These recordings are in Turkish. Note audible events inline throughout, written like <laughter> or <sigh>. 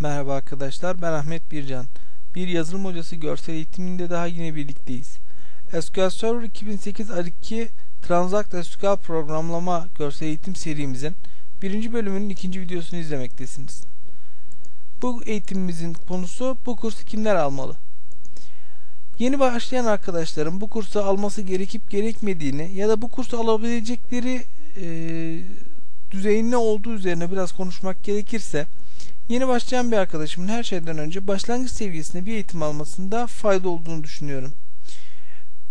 Merhaba arkadaşlar ben Ahmet Bircan. Bir yazılım hocası görsel eğitiminde daha yine birlikteyiz. SQL Server 2008 R2 Transact SQL programlama görsel eğitim serimizin birinci bölümünün ikinci videosunu izlemektesiniz. Bu eğitimimizin konusu bu kursu kimler almalı? Yeni başlayan arkadaşların bu kursu alması gerekip gerekmediğini ya da bu kursu alabilecekleri e, düzeyin ne olduğu üzerine biraz konuşmak gerekirse Yeni başlayan bir arkadaşımın her şeyden önce başlangıç seviyesinde bir eğitim almasında fayda olduğunu düşünüyorum.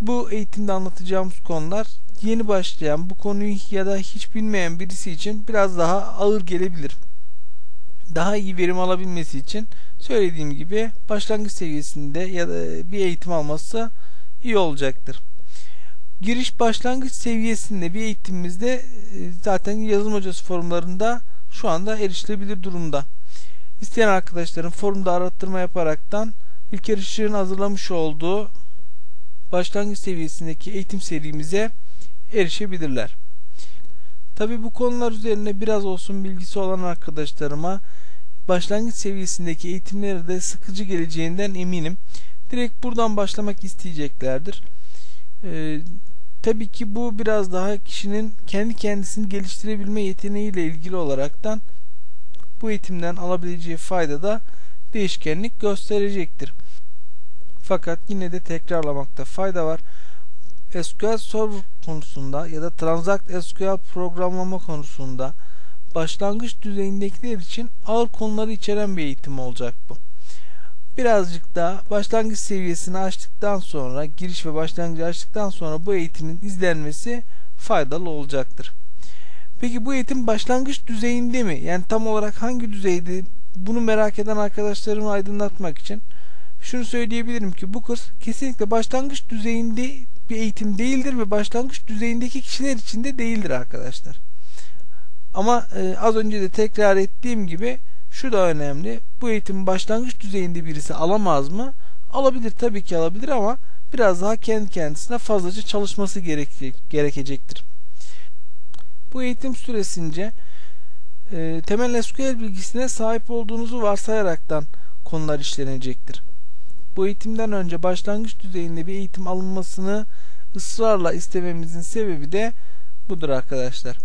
Bu eğitimde anlatacağımız konular yeni başlayan, bu konuyu ya da hiç bilmeyen birisi için biraz daha ağır gelebilir. Daha iyi verim alabilmesi için söylediğim gibi başlangıç seviyesinde ya da bir eğitim alması iyi olacaktır. Giriş başlangıç seviyesinde bir eğitimimizde e, zaten yazılım hocası forumlarında şu anda erişilebilir durumda. İsteyen arkadaşların forumda arattırma yaparaktan İlker Işık'ın hazırlamış olduğu başlangıç seviyesindeki eğitim serimize erişebilirler. Tabi bu konular üzerine biraz olsun bilgisi olan arkadaşlarıma başlangıç seviyesindeki eğitimleri de sıkıcı geleceğinden eminim. Direkt buradan başlamak isteyeceklerdir. Ee, tabii ki bu biraz daha kişinin kendi kendisini geliştirebilme yeteneğiyle ilgili olaraktan bu eğitimden alabileceği fayda da değişkenlik gösterecektir. Fakat yine de tekrarlamakta fayda var. SQL Server konusunda ya da Transact SQL programlama konusunda başlangıç düzeyindekiler için ağır konuları içeren bir eğitim olacak bu. Birazcık daha başlangıç seviyesini açtıktan sonra, giriş ve başlangıcı açtıktan sonra bu eğitimin izlenmesi faydalı olacaktır. Peki bu eğitim başlangıç düzeyinde mi? Yani tam olarak hangi düzeyde? Bunu merak eden arkadaşlarımı aydınlatmak için şunu söyleyebilirim ki bu kurs kesinlikle başlangıç düzeyinde bir eğitim değildir ve başlangıç düzeyindeki kişiler için de değildir arkadaşlar. Ama e, az önce de tekrar ettiğim gibi şu da önemli. Bu eğitim başlangıç düzeyinde birisi alamaz mı? Alabilir tabii ki alabilir ama biraz daha kendi kendisine fazlaca çalışması gerekecek, gerekecektir. Bu eğitim süresince e, temel SQL bilgisine sahip olduğunuzu varsayaraktan konular işlenecektir. Bu eğitimden önce başlangıç düzeyinde bir eğitim alınmasını ısrarla istememizin sebebi de budur arkadaşlar.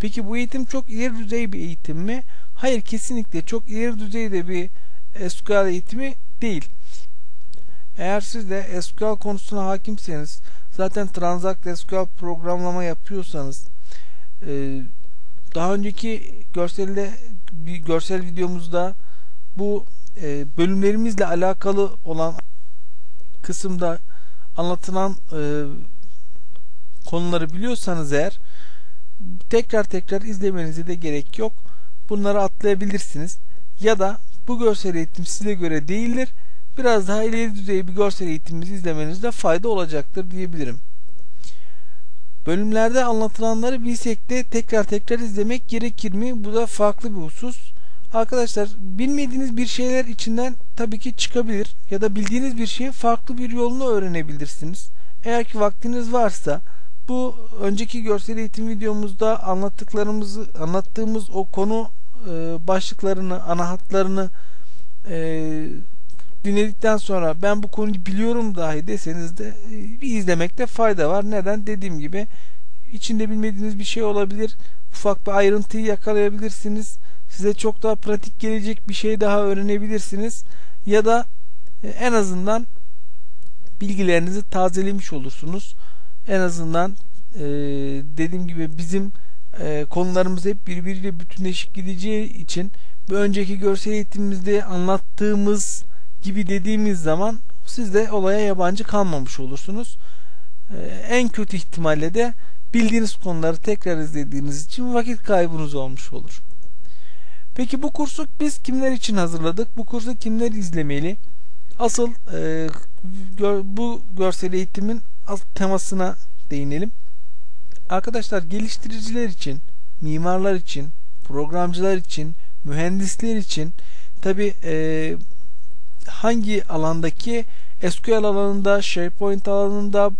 Peki bu eğitim çok ileri düzey bir eğitim mi? Hayır kesinlikle çok ileri düzeyde bir SQL eğitimi değil. Eğer siz de SQL konusuna hakimseniz zaten Transact SQL programlama yapıyorsanız e, daha önceki görselde bir görsel videomuzda bu e, bölümlerimizle alakalı olan kısımda anlatılan e, konuları biliyorsanız eğer tekrar tekrar izlemenize de gerek yok. Bunları atlayabilirsiniz. Ya da bu görsel eğitim size göre değildir biraz daha ileri düzey bir görsel eğitimimizi izlemenizde fayda olacaktır diyebilirim. Bölümlerde anlatılanları bilsek de tekrar tekrar izlemek gerekir mi? Bu da farklı bir husus. Arkadaşlar bilmediğiniz bir şeyler içinden tabii ki çıkabilir ya da bildiğiniz bir şeyin farklı bir yolunu öğrenebilirsiniz. Eğer ki vaktiniz varsa bu önceki görsel eğitim videomuzda anlattıklarımızı anlattığımız o konu e, başlıklarını, ana hatlarını e, dinledikten sonra ben bu konuyu biliyorum dahi deseniz de e, bir izlemekte fayda var. Neden? Dediğim gibi içinde bilmediğiniz bir şey olabilir. Ufak bir ayrıntıyı yakalayabilirsiniz. Size çok daha pratik gelecek bir şey daha öğrenebilirsiniz. Ya da e, en azından bilgilerinizi tazelemiş olursunuz. En azından e, dediğim gibi bizim e, konularımız hep birbiriyle bütünleşik gideceği için bir önceki görsel eğitimimizde anlattığımız gibi dediğimiz zaman siz de olaya yabancı kalmamış olursunuz. Ee, en kötü ihtimalle de bildiğiniz konuları tekrar izlediğiniz için vakit kaybınız olmuş olur. Peki bu kursu biz kimler için hazırladık? Bu kursu kimler izlemeli? Asıl e, gör, bu görsel eğitimin temasına değinelim. Arkadaşlar geliştiriciler için, mimarlar için, programcılar için, mühendisler için tabi e, hangi alandaki SQL alanında, SharePoint alanında,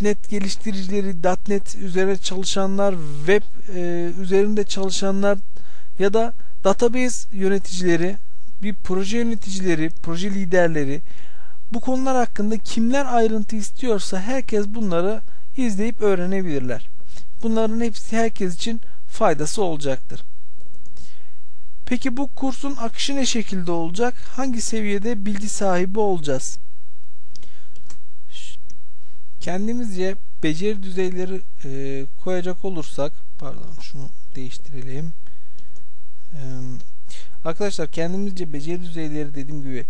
.NET geliştiricileri, .NET üzerine çalışanlar, web e, üzerinde çalışanlar ya da database yöneticileri, bir proje yöneticileri, proje liderleri bu konular hakkında kimler ayrıntı istiyorsa herkes bunları izleyip öğrenebilirler. Bunların hepsi herkes için faydası olacaktır. Peki bu kursun akışı ne şekilde olacak? Hangi seviyede bilgi sahibi olacağız? Kendimizce beceri düzeyleri e, koyacak olursak pardon şunu değiştirelim. E, arkadaşlar kendimizce beceri düzeyleri dediğim gibi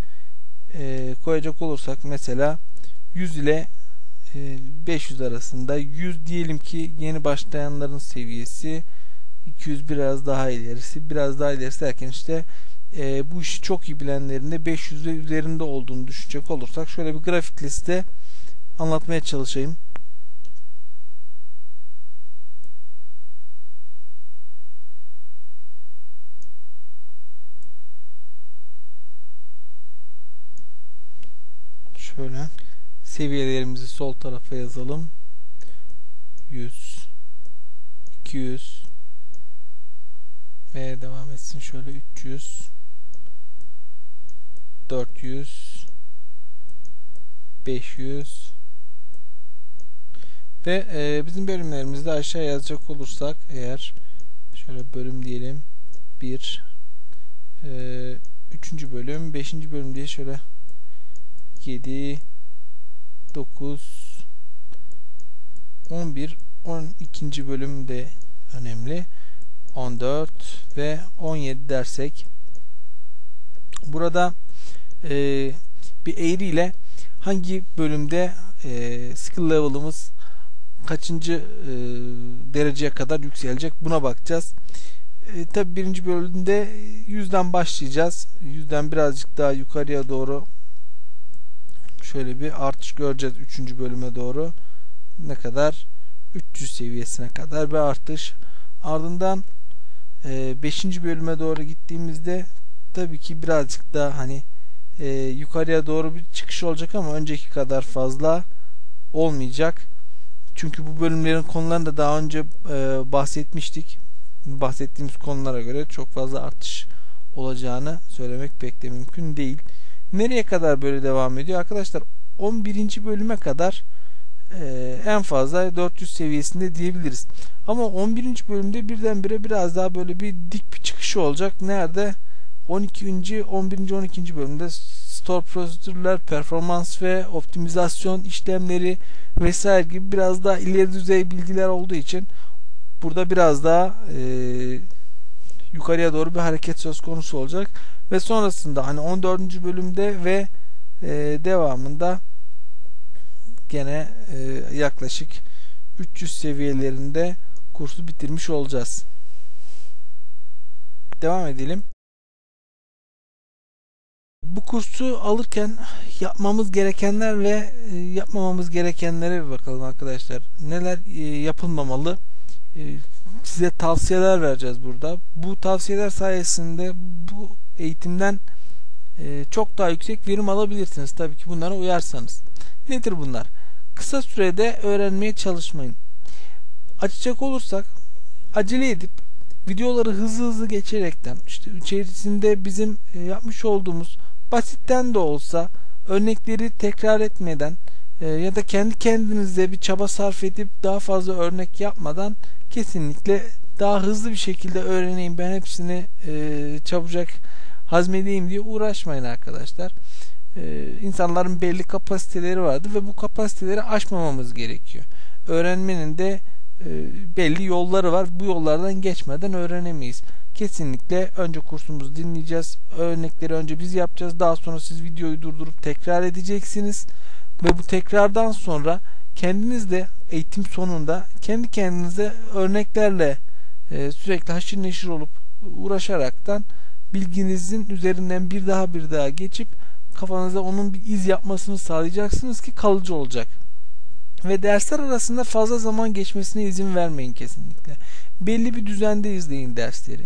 e, koyacak olursak mesela 100 ile 500 arasında 100 diyelim ki yeni başlayanların seviyesi 200 biraz daha ilerisi biraz daha ilerisi derken işte e, bu işi çok iyi bilenlerin de 500 ve üzerinde olduğunu düşünecek olursak şöyle bir grafik liste anlatmaya çalışayım. Şöyle seviyelerimizi sol tarafa yazalım. 100 200 ve devam etsin şöyle 300 400 500 ve e, bizim bölümlerimizde aşağı yazacak olursak eğer şöyle bölüm diyelim 1 e, 3. bölüm 5. bölüm diye şöyle 7 9 11 12. bölüm de önemli 14 ve 17 dersek burada e, bir eğri ile hangi bölümde e, skill level'ımız kaçıncı e, dereceye kadar yükselecek buna bakacağız. E, Tabi birinci bölümde yüzden başlayacağız. Yüzden birazcık daha yukarıya doğru şöyle bir artış göreceğiz 3. bölüme doğru. Ne kadar? 300 seviyesine kadar bir artış. Ardından 5. E, bölüme doğru gittiğimizde tabii ki birazcık daha hani e, yukarıya doğru bir çıkış olacak ama önceki kadar fazla olmayacak. Çünkü bu bölümlerin konularını da daha önce e, bahsetmiştik. Bahsettiğimiz konulara göre çok fazla artış olacağını söylemek pek de mümkün değil. Nereye kadar böyle devam ediyor? Arkadaşlar 11. bölüme kadar e, en fazla 400 seviyesinde diyebiliriz. Ama 11. bölümde birdenbire biraz daha böyle bir dik bir çıkışı olacak. Nerede? 12. 11. 12. bölümde store prosedürler, performans ve optimizasyon işlemleri vesaire gibi biraz daha ileri düzey bilgiler olduğu için burada biraz daha e, yukarıya doğru bir hareket söz konusu olacak ve sonrasında hani 14. bölümde ve e, devamında gene e, yaklaşık 300 seviyelerinde kursu bitirmiş olacağız. Devam edelim. Bu kursu alırken yapmamız gerekenler ve e, yapmamamız gerekenlere bir bakalım arkadaşlar. Neler e, yapılmamalı? E, size tavsiyeler vereceğiz burada. Bu tavsiyeler sayesinde bu eğitimden çok daha yüksek verim alabilirsiniz. Tabii ki bunlara uyarsanız. Nedir bunlar? Kısa sürede öğrenmeye çalışmayın. Açacak olursak acele edip videoları hızlı hızlı geçerekten işte içerisinde bizim yapmış olduğumuz basitten de olsa örnekleri tekrar etmeden e, ya da kendi kendinize bir çaba sarf edip daha fazla örnek yapmadan kesinlikle daha hızlı bir şekilde öğreneyim ben hepsini e, çabucak hazmedeyim diye uğraşmayın arkadaşlar. E, insanların belli kapasiteleri vardır ve bu kapasiteleri aşmamamız gerekiyor. Öğrenmenin de e, belli yolları var. Bu yollardan geçmeden öğrenemeyiz. Kesinlikle önce kursumuzu dinleyeceğiz. Örnekleri önce biz yapacağız. Daha sonra siz videoyu durdurup tekrar edeceksiniz. Ve bu tekrardan sonra kendiniz de eğitim sonunda kendi kendinize örneklerle e, sürekli haşır neşir olup uğraşaraktan bilginizin üzerinden bir daha bir daha geçip kafanızda onun bir iz yapmasını sağlayacaksınız ki kalıcı olacak. Ve dersler arasında fazla zaman geçmesine izin vermeyin kesinlikle. Belli bir düzende izleyin dersleri.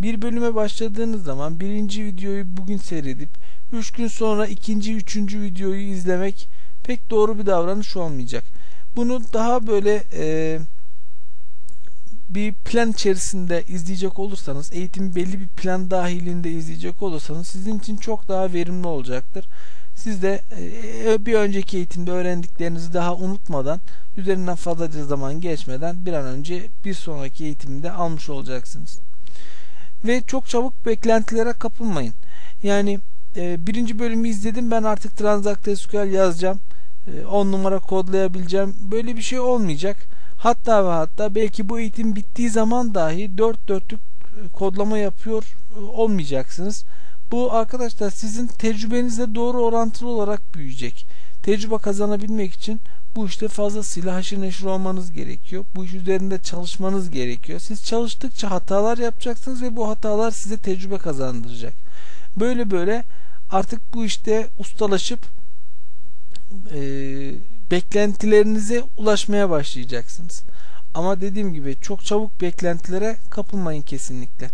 Bir bölüme başladığınız zaman birinci videoyu bugün seyredip 3 gün sonra ikinci, üçüncü videoyu izlemek pek doğru bir davranış olmayacak. Bunu daha böyle e, bir plan içerisinde izleyecek olursanız, eğitim belli bir plan dahilinde izleyecek olursanız sizin için çok daha verimli olacaktır. Siz de e, bir önceki eğitimde öğrendiklerinizi daha unutmadan, üzerinden fazlaca zaman geçmeden bir an önce bir sonraki eğitimde almış olacaksınız. Ve çok çabuk beklentilere kapılmayın. Yani e, birinci bölümü izledim ben artık Transact SQL yazacağım. 10 e, numara kodlayabileceğim. Böyle bir şey olmayacak. Hatta ve hatta belki bu eğitim bittiği zaman dahi 4 dörtlük kodlama yapıyor olmayacaksınız. Bu arkadaşlar sizin tecrübenizle doğru orantılı olarak büyüyecek. Tecrübe kazanabilmek için bu işte fazlasıyla haşır neşir olmanız gerekiyor. Bu iş üzerinde çalışmanız gerekiyor. Siz çalıştıkça hatalar yapacaksınız ve bu hatalar size tecrübe kazandıracak. Böyle böyle artık bu işte ustalaşıp e, beklentilerinize ulaşmaya başlayacaksınız. Ama dediğim gibi çok çabuk beklentilere kapılmayın kesinlikle.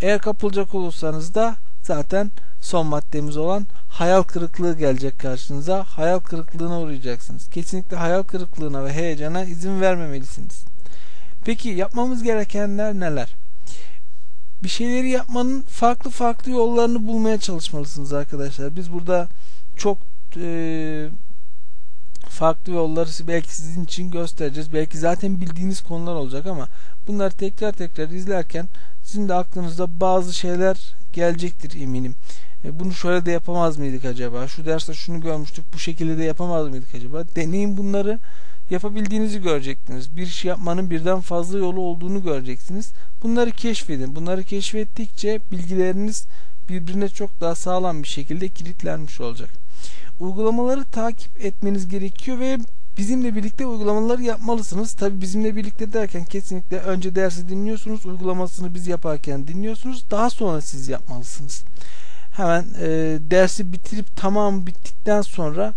Eğer kapılacak olursanız da zaten son maddemiz olan hayal kırıklığı gelecek karşınıza. Hayal kırıklığına uğrayacaksınız. Kesinlikle hayal kırıklığına ve heyecana izin vermemelisiniz. Peki yapmamız gerekenler neler? Bir şeyleri yapmanın farklı farklı yollarını bulmaya çalışmalısınız arkadaşlar. Biz burada çok farklı yolları belki sizin için göstereceğiz. Belki zaten bildiğiniz konular olacak ama bunları tekrar tekrar izlerken sizin de aklınızda bazı şeyler gelecektir eminim. E, bunu şöyle de yapamaz mıydık acaba? Şu derste şunu görmüştük. Bu şekilde de yapamaz mıydık acaba? Deneyin bunları yapabildiğinizi göreceksiniz. Bir iş yapmanın birden fazla yolu olduğunu göreceksiniz. Bunları keşfedin. Bunları keşfettikçe bilgileriniz birbirine çok daha sağlam bir şekilde kilitlenmiş olacak. Uygulamaları takip etmeniz gerekiyor ve bizimle birlikte uygulamaları yapmalısınız. Tabi bizimle birlikte derken kesinlikle önce dersi dinliyorsunuz, uygulamasını biz yaparken dinliyorsunuz. Daha sonra siz yapmalısınız. Hemen e, dersi bitirip tamam bittikten sonra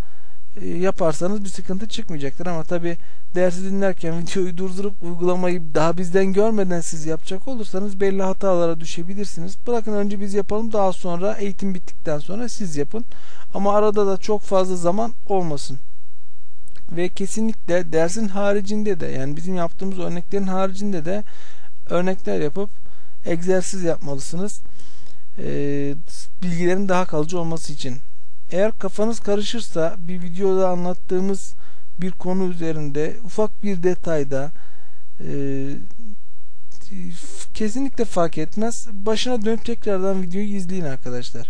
yaparsanız bir sıkıntı çıkmayacaktır ama tabi dersi dinlerken <laughs> videoyu durdurup uygulamayı daha bizden görmeden siz yapacak olursanız belli hatalara düşebilirsiniz. Bırakın önce biz yapalım daha sonra eğitim bittikten sonra siz yapın. Ama arada da çok fazla zaman olmasın. Ve kesinlikle dersin haricinde de yani bizim yaptığımız örneklerin haricinde de örnekler yapıp egzersiz yapmalısınız. Ee, bilgilerin daha kalıcı olması için. Eğer kafanız karışırsa bir videoda anlattığımız bir konu üzerinde ufak bir detayda e, kesinlikle fark etmez. Başına dönüp tekrardan videoyu izleyin arkadaşlar.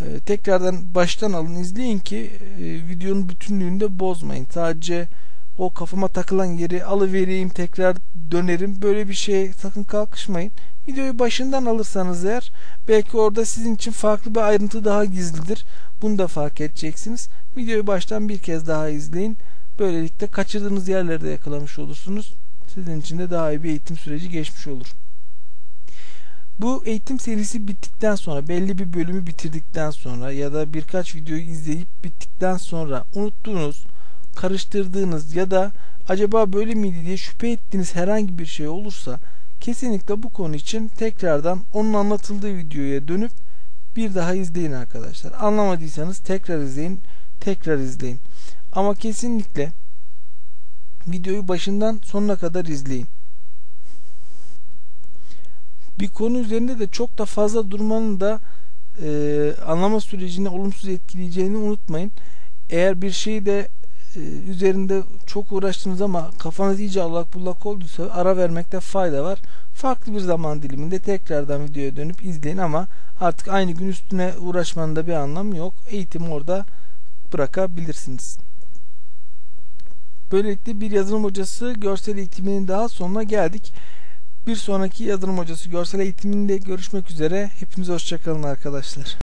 E, tekrardan baştan alın izleyin ki e, videonun bütünlüğünü de bozmayın. Sadece o kafama takılan yeri alıvereyim tekrar dönerim. Böyle bir şeye sakın kalkışmayın. Videoyu başından alırsanız eğer belki orada sizin için farklı bir ayrıntı daha gizlidir. Bunu da fark edeceksiniz. Videoyu baştan bir kez daha izleyin. Böylelikle kaçırdığınız yerleri de yakalamış olursunuz. Sizin için de daha iyi bir eğitim süreci geçmiş olur. Bu eğitim serisi bittikten sonra belli bir bölümü bitirdikten sonra ya da birkaç videoyu izleyip bittikten sonra unuttuğunuz, karıştırdığınız ya da acaba böyle miydi diye şüphe ettiğiniz herhangi bir şey olursa kesinlikle bu konu için tekrardan onun anlatıldığı videoya dönüp bir daha izleyin arkadaşlar. Anlamadıysanız tekrar izleyin, tekrar izleyin. Ama kesinlikle videoyu başından sonuna kadar izleyin. Bir konu üzerinde de çok da fazla durmanın da e, anlama sürecini olumsuz etkileyeceğini unutmayın. Eğer bir şeyi de e, üzerinde çok uğraştınız ama kafanız iyice allak bullak olduysa ara vermekte fayda var. Farklı bir zaman diliminde tekrardan videoya dönüp izleyin ama artık aynı gün üstüne uğraşmanın da bir anlamı yok. Eğitimi orada bırakabilirsiniz. Böylelikle bir yazılım hocası görsel eğitiminin daha sonuna geldik. Bir sonraki yazılım hocası görsel eğitiminde görüşmek üzere. Hepinize hoşçakalın arkadaşlar.